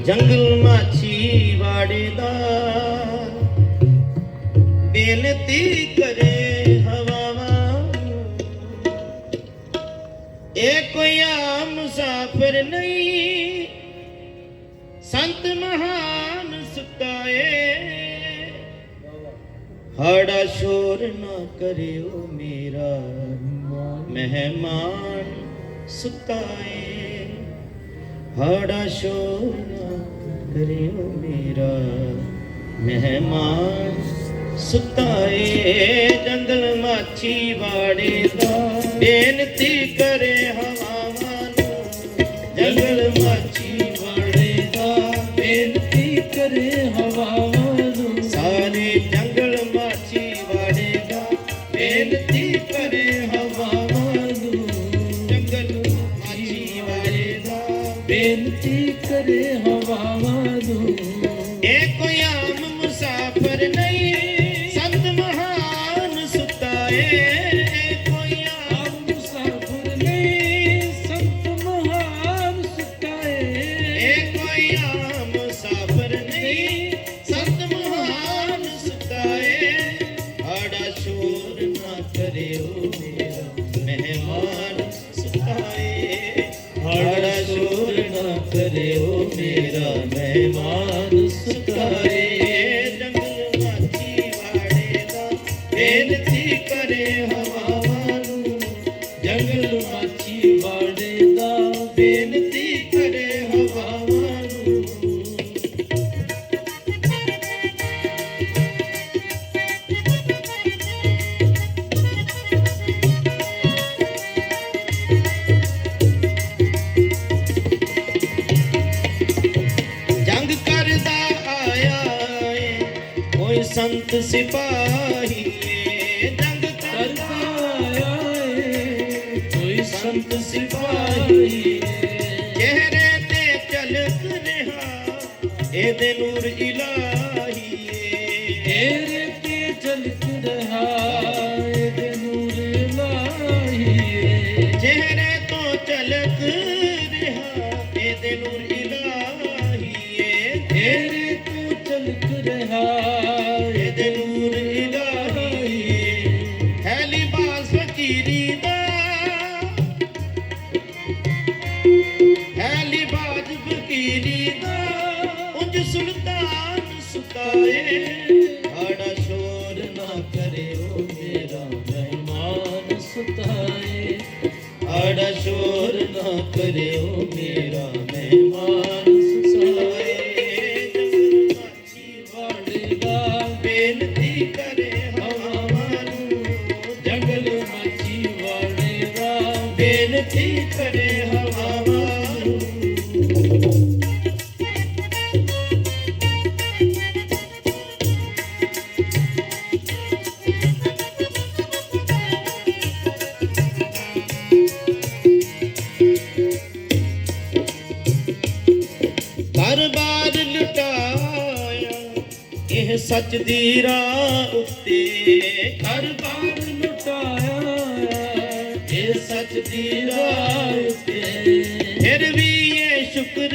ਜੰਗਲ ਮਾਛੀ ਵਾੜੇ ਦਾ ਬੇਨਤੀ ਕਰੇ ਹਵਾਵਾਂ। ਨੂੰ। ਇਹ ਕੋਈ ਆਮ ਮੁਸਾਫਿਰ ਨਹੀਂ। ਸੰਤ ਮਹਾਨ ਸੁਤਾਏ। ਹੜਾ ਸ਼ੋਰ ਨਾ ਕਰਿਓ ਮੇਰਾ। ਮਹਿਮਾਨ ਸੁਤਾਏ। ਹੜਾ ਸ਼ੋਰ ਨਾ ਕਰਿਓ ਮੇਰਾ ਮਹਿਮਾਨ ਸੁਤਾਏ ਜੰਗਲ ਮਾਛੀ ਵਾੜੇ ਦਾ ਬੇਨਤੀ ਕਰੇ ਕਰਿਓ ਮੇਰਾ ਮਹਿਮਾਨ ਸੁਤਾਏ ਆੜਾ ਸ਼ੋਰ ਨਾ ਕਰਿਓ ਮੇਰਾ ਮਹਿਮਾਨ ਸੁਤਾਏ ਜੰਗਲ ਮਾਛੀ ਵਾੜੇ ਦਾ ਬੇਨਤੀ ਕਰੇ ਹਵਾਵਾਂ ਨੂੰ। ਜੰਗਲ ਮਾਛੀ ਬਾੜੇ ਦਾ ਬੇਨਤੀ ਸੰਤ ਸਿਪਾਹੀ ਏ ਜੰਗ ਕਰਦਾ ਕਰਦਾ ਏ। ਕੋਈ ਸੰਤ ਸਿਪਾਹੀ ਸਿਪਾਹੀ ਚਿਹਰੇ ਤੇ ਝਲਕ ਰਿਹਾ, ਇਹਦੇ ਨੂਰ ਇਲਾਹੀ ਤੇਰੇ ਤੇ ਝਲਕ ਰਿਹਾ, ਇਹਦੇ ਨੂਰ ਲਾਹੀ ਚਿਹਰੇ ਤੋਂ ਝਲਕ ਰਿਹਾ, ਇਹਦੇ ਨੂਰ ਇਲਾਹੀ ਏ। ਤੇਰੇ ਤੋਂ ਝਲਕ ਰਿਹਾ ਆੜਾ ਸ਼ੋਰ ਨਾ ਕਰਿਓ ਮੇਰਾ ਮਹਿਮਾਨ ਸੁਤਾਏ। ਆੜਾ ਸ਼ੋਰ ਨਾ ਕਰਿਓ ਮੇਰਾ ਮਹਿਮਾਨ ਸੱਚ ਦੀ ਰਾਹ ਉੱਤੇ ਹਰ ਬਾਰ ਲੁਟਾਇਆ ਇਹ ਸੱਚ ਦੀ ਰਾਹ ਉਤੇ। ਫਿਰ ਵੀ ਇਹ ਸ਼ੁਕਰ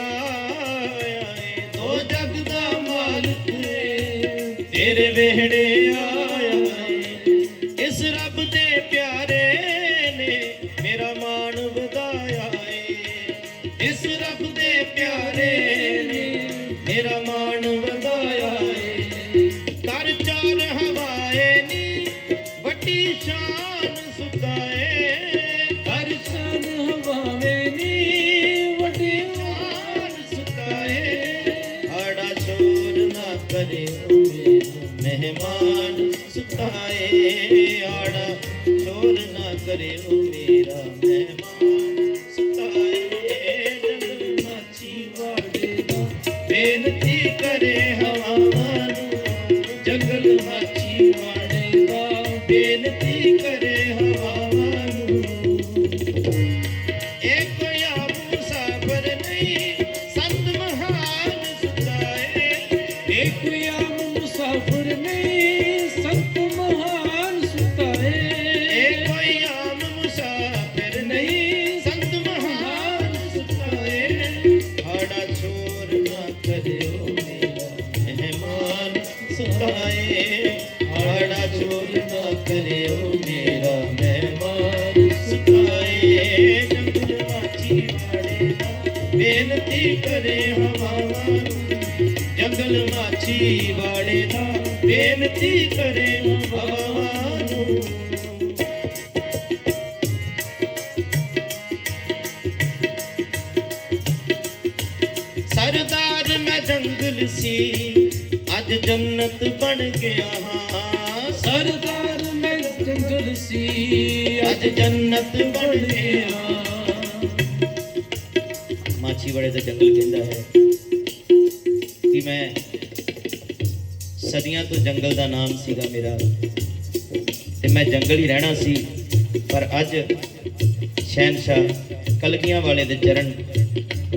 ਦਾ ਮਾਲਕ ਏ ਤੇਰੇ ਵਿਹੜੇ ਆੜਾ ਸ਼ੋਰ ਨਾ ਕਰੇ ਮੇਰਾ ਮੈਂ ਬੇਨਤੀ ਕਰੇ ਹਵਾਵਾਂ ਜੰਗਲ ਮਾਛੀ ਵਾੜੇ ਦਾ ਬੇਨਤੀ ਕਰੇ ਹਵਾਵਾਂ ਨੂੰ ਸਰਦਾਰ, ਮੈਂ ਜੰਗਲ ਸੀ। ਅੱਜ ਜੰਨਤ ਬਣ ਗਿਆ ਹਾਂ। ਸਰਦਾਰ, ਮੈਂ ਜੰਗਲ ਸੀ। ਅੱਜ ਜੰਨਤ ਬਣ ਗਿਆ ਬੜੇ ਦਾ ਜੰਗਲ ਕਹਿੰਦਾ ਹੈ। ਕਿ ਮੈਂ ਸਦੀਆਂ ਤੋਂ ਜੰਗਲ ਦਾ ਨਾਮ ਸੀਗਾ ਮੇਰਾ। ਤੇ ਮੈਂ ਜੰਗਲ ਹੀ ਰਹਿਣਾ ਸੀ। ਪਰ ਅੱਜ ਸ਼ਹਿਨशाह ਕਲਗੀਆਂ ਵਾਲੇ ਦੇ ਚਰਨ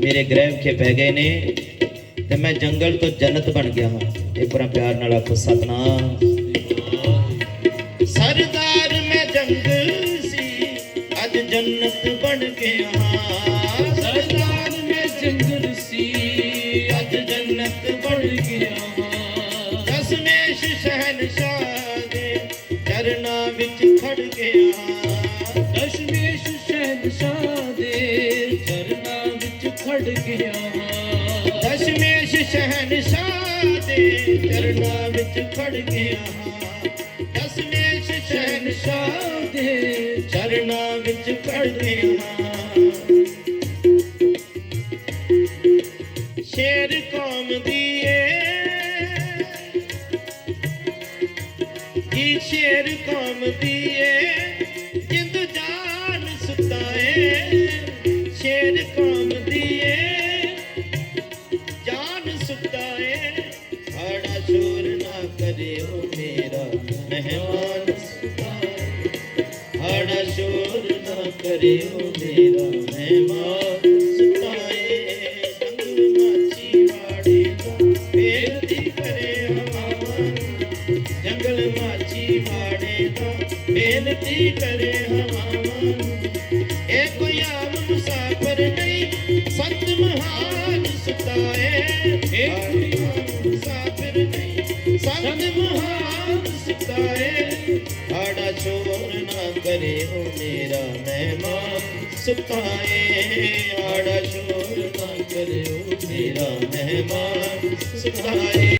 ਮੇਰੇ ਗ੍ਰਹਿ ਵਿਖੇ ਪੈ ਗਏ ਨੇ ਤੇ ਮੈਂ ਜੰਗਲ ਤੋਂ ਜੰਨਤ ਬਣ ਗਿਆ ਹਾਂ। ਇਹ ਵਾਰ ਪਿਆਰ ਨਾਲ ਆਖੋ, ਸਤਨਾਮ। ਸਰਦਾਰ, ਮੈਂ ਜੰਗਲ ਸੀ, ਅੱਜ ਜੰਨਤ ਬਣ ਗਿਆ ਹਾਂ। ਵਿੱਚ ਖੜ ਗਿਆ। ਦਸ਼ਮੇਸ਼ ਸ਼ਹਿਨशाह ਦੇ ਚਰਨਾਂ ਵਿੱਚ ਖੜ ਗਿਆ। ਦਸ਼ਮੇਸ਼ ਸ਼ਹਿਨशाह ਦੇ ਚਰਨਾਂ ਵਿੱਚ ਖੜ ਗਿਆ। ਦਸ਼ਮੇਸ਼ ਸ਼ਹਿਨशाह ਦੇ ਚਰਨਾਂ ਵਿੱਚ ਖੜ ਗਿਆ। ਬੇਨਤੀ ਕਰੇ ਹਵਾਵਾਂ ਇਹ ਕੋਈ ਆਮ ਮੁਸਾਫਰ ਨਹੀਂ, ਸੰਤ ਮਹਾਨ ਸੁਤਾਏ। ਇਹ ਕੋਈ ਆਮ ਮੁਸਾਫਰ ਨਹੀਂ, ਸੰਤ ਮਹਾਨ ਸੁਤਾਏ। ਆੜਾ ਸ਼ੋਰ ਨਾ ਕਰੇ ਉਹ ਮੇਰਾ ਮਹਿਮਾਨ ਸੁਤਾਏ। ਆੜਾ ਸ਼ੋਰ ਨਾ ਕਰੇ ਉਹ ਮੇਰਾ ਮਹਿਮਾਨ ਸੁਤਾਏ।